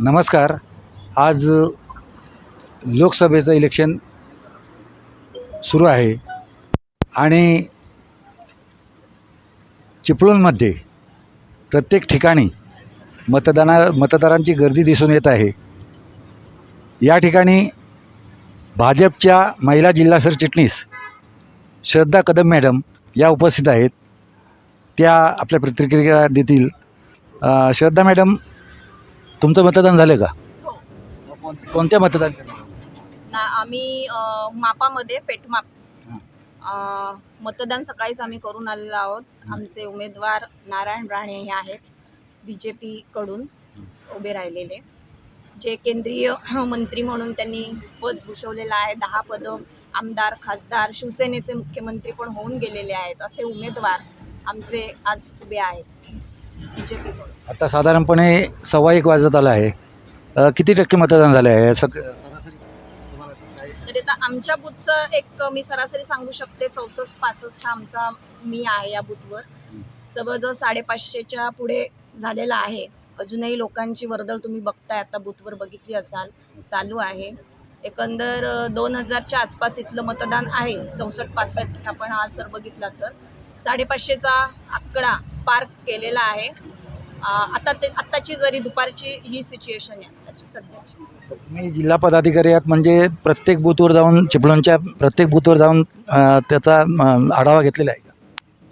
नमस्कार. आज लोकसभेचं इलेक्शन सुरू आहे आणि चिपळूणमध्ये प्रत्येक ठिकाणी मतदाना मतदारांची गर्दी दिसून येत आहे. या ठिकाणी भाजपच्या महिला जिल्हा सरचिटणीस श्रद्धा कदम मॅडम या उपस्थित आहेत. त्या आपल्या प्रतिक्रिया देतील. श्रद्धा मॅडम तुमचं मतदान झालं का? हो. कोण- कोणत्या मतदान? ना आम्ही अ, मापामध्ये पेठमाप हां. अ, मतदान सकाळीच आम्ही करून आलेलो आहोत. आमचे उमेदवार नारायण राणे हे आहेत बी जे पीकडून उभे राहिलेले. जे केंद्रीय मंत्री म्हणून त्यांनी पद भूषवलेलं आहे दहा पदं आमदार खासदार शिवसेनेचे मुख्यमंत्री पण होऊन गेलेले आहेत असे उमेदवार आमचे आज उभे आहेत. आता साधारणपणे सव्वा एक वाजत आला आहे. अ, किती टक्के मतदान झालं आहे? सक सरासरी तुम्हाला काय- तर आता आमच्या बूथचं एक मी सरासरी सांगू शकते चौसष्ट पासष्ट हा आमचा मी आहे या बूथवर. जवळजवळ साडेपाचशेच्या पुढे झालेला आहे. अजूनही लोकांची वर्दळ तुम्ही बघताय आता बूथवर बघितली असाल चालू आहे. एकंदर दोन हजारच्या आसपास इथलं मतदान आहे. चौसष्ट पासष्ट आपण आज जर बघितला तर साडेपाचशेचा आकडा पार केलेला आहे. आता ते आत्ताची जरी दुपारची ही सिच्युएशन आहे आत्ताची सध्याची. तुम्ही जिल्हा पदाधिकारी आहात म्हणजे प्रत्येक बूथवर जाऊन चिपळूणच्या प्रत्येक बूथवर जाऊन अ, त्याचा अ, आढावा घेतलेला आहे का?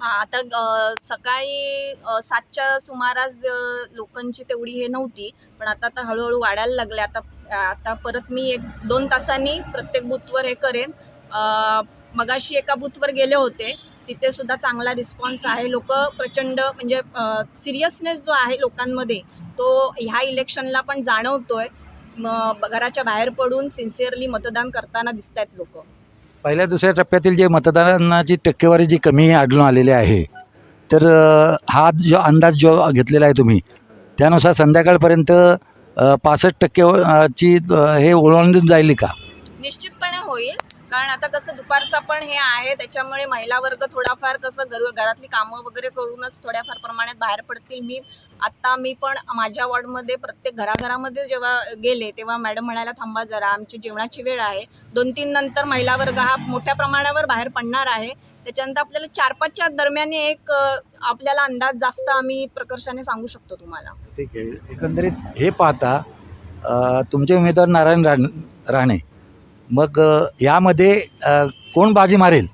हा आता अ, सकाळी अ, सातच्या सुमारास अ, लोकांची तेवढी हे नव्हती पण आता आता हळूहळू वाढायला लागले. आता आता परत मी एक दोन तासांनी प्रत्येक बूथवर हे करेन. अ, मगाशी एका बूथवर गेले होते तिथे सुद्धा चांगला रिस्पॉन्स आहे. लोक प्रचंड म्हणजे सिरियसनेस जो आहे लोकांमध्ये तो ह्या इलेक्शनला पण जाणवतोय. म- घराच्या बाहेर पडून सिन्सिअरली मतदान करताना दिसत आहेत लोक. पहिल्या दुसऱ्या टप्प्यातील जे मतदारांची टक्केवारी जी कमी आढळून आलेली आहे तर हा जो अंदाज जो घेतलेला आहे तुम्ही त्यानुसार संध्याकाळपर्यंत पासष्ट टक्के ची हे ओलांडून जाईल का? निश्चितपणे होईल. कारण आता कसं दुपारचा पण हे आहे त्याच्यामुळे महिला वर्ग थोडाफार कसं घर घरातली कामं वगैरे करूनच थोड्याफार प्रमाणात बाहेर पडतील. मी आत्ता मी पण माझ्या वॉर्डमध्ये प्रत्येक घराघरामध्ये जेव्हा गेले तेव्हा मॅडम म्हणायला थांबा जरा आमची जेवणाची वेळ आहे. दोन तीन नंतर महिला वर्ग हा मोठ्या प्रमाणावर बाहेर पडणार आहे. त्याच्यानंतर आपल्याला चार पाचच्या दरम्यान एक आपल्याला अंदाज जास्त आम्ही प्रकर्षाने सांगू शकतो तुम्हाला. ठीक आहे. एकंदरीत हे पाहता तुमचे उमेदवार नारायण राणे. मग यामध्ये कोण बाजी मारेल?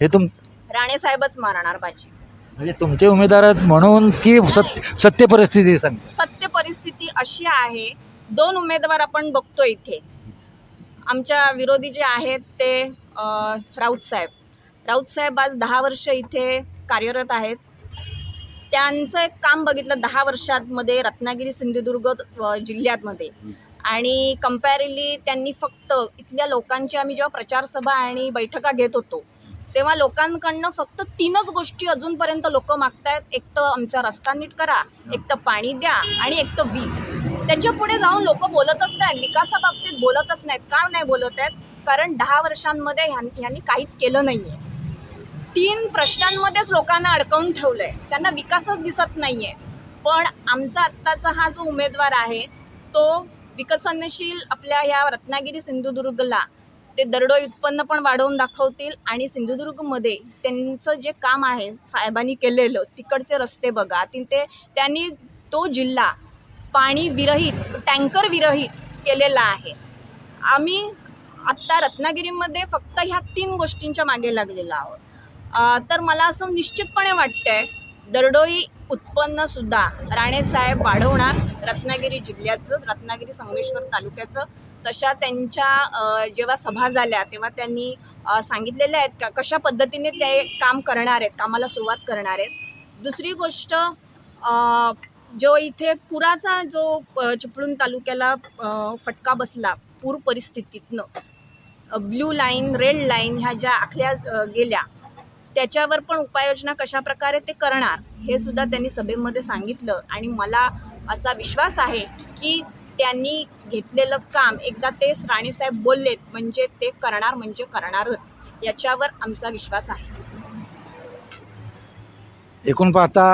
हे तुम राणे साहेबच मारणार बाजी. म्हणजे तुमचे उमेदवार आहेत म्हणून की सत्य सत्य परिस्थिती सांग. सत्य परिस्थिती अशी आहे दोन उमेदवार आपण बघतो इथे. आमच्या विरोधी जे आहेत ते अ, राऊत साहेब. राऊत साहेब आज दहा वर्ष इथे कार्यरत आहेत. त्यांचं एक काम बघितलं दहा वर्षांमध्ये रत्नागिरी सिंधुदुर्ग अ, जिल्ह्यामध्ये. आणि कंपॅरिली त्यांनी फक्त इथल्या लोकांची आम्ही जेव्हा प्रचारसभा आणि बैठका घेत होतो तेव्हा लोकांकडनं फक्त तीनच गोष्टी अजूनपर्यंत लोक मागतायत. एक तर आमचा रस्ता नीट करा एक तर पाणी द्या आणि एक तर वीज. त्याच्या पुढे जाऊन लोक बोलतच नाहीत विकासाबाबतीत बोलतच नाहीत. का नाही बोलत आहेत? कारण दहा वर्षांमध्ये ह्यां ह्यांनी काहीच केलं नाही आहे तीन प्रश्नांमध्येच लोकांना अडकवून ठेवलं आहे त्यांना विकासच दिसत नाही आहे पण आमचा आत्ताचा हा जो उमेदवार आहे तो विकसनशील आपल्या ह्या रत्नागिरी सिंधुदुर्गला ते दरडोई उत्पन्न पण वाढवून दाखवतील आणि सिंधुदुर्गमध्ये त्यांचं जे काम आहे साहेबांनी केलेलं तिकडचे रस्ते बघा तिथे त्यांनी तो जिल्हा पाणी विरहित टँकर विरहित केलेला आहे. आम्ही आत्ता रत्नागिरीमध्ये फक्त ह्या तीन गोष्टींच्या मागे लागलेलो आहोत. तर मला असं निश्चितपणे वाटतंय दरडोई उत्पन्नसुद्धा राणेसाहेब वाढवणार रत्नागिरी जिल्ह्याचं रत्नागिरी संगमेश्वर तालुक्याचं तशा त्यांच्या जेव्हा सभा झाल्या तेव्हा त्यांनी सांगितलेल्या आहेत का कशा पद्धतीने ते काम करणार आहेत कामाला सुरुवात करणार आहेत. दुसरी गोष्ट जो इथे पुराचा जो चिपळूण तालुक्याला फटका बसला पूर परिस्थितीतनं ब्ल्यू लाईन रेड लाईन ह्या ज्या आखल्या गेल्या त्याच्यावर पण उपाययोजना कशा प्रकारे ते करणार हे सुद्धा त्यांनी सभेमध्ये सांगितलं. आणि मला असा विश्वास आहे की त्यांनी घेतलेलं काम एकदा ते राणेसाहेब बोललेत म्हणजे ते करणार म्हणजे करणारच. याच्यावर आमचा विश्वास आहे. एकूण पाहता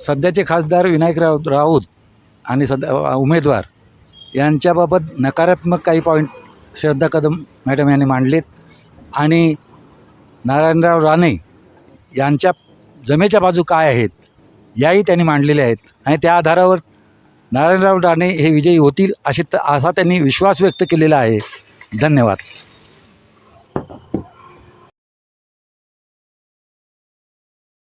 सध्याचे खासदार विनायकराव राऊत आणि सध्या उमेदवार यांच्याबाबत नकारात्मक काही पॉईंट श्रद्धा कदम मॅडम यांनी मांडलेत. आणि नारायणराव राणे यांच्या जमेच्या बाजू काय आहेत याही त्यांनी मांडलेल्या आहेत. आणि त्या आधारावर नारायणराव राणे हे विजयी होतील असे असा त्यांनी विश्वास व्यक्त केलेला आहे. धन्यवाद.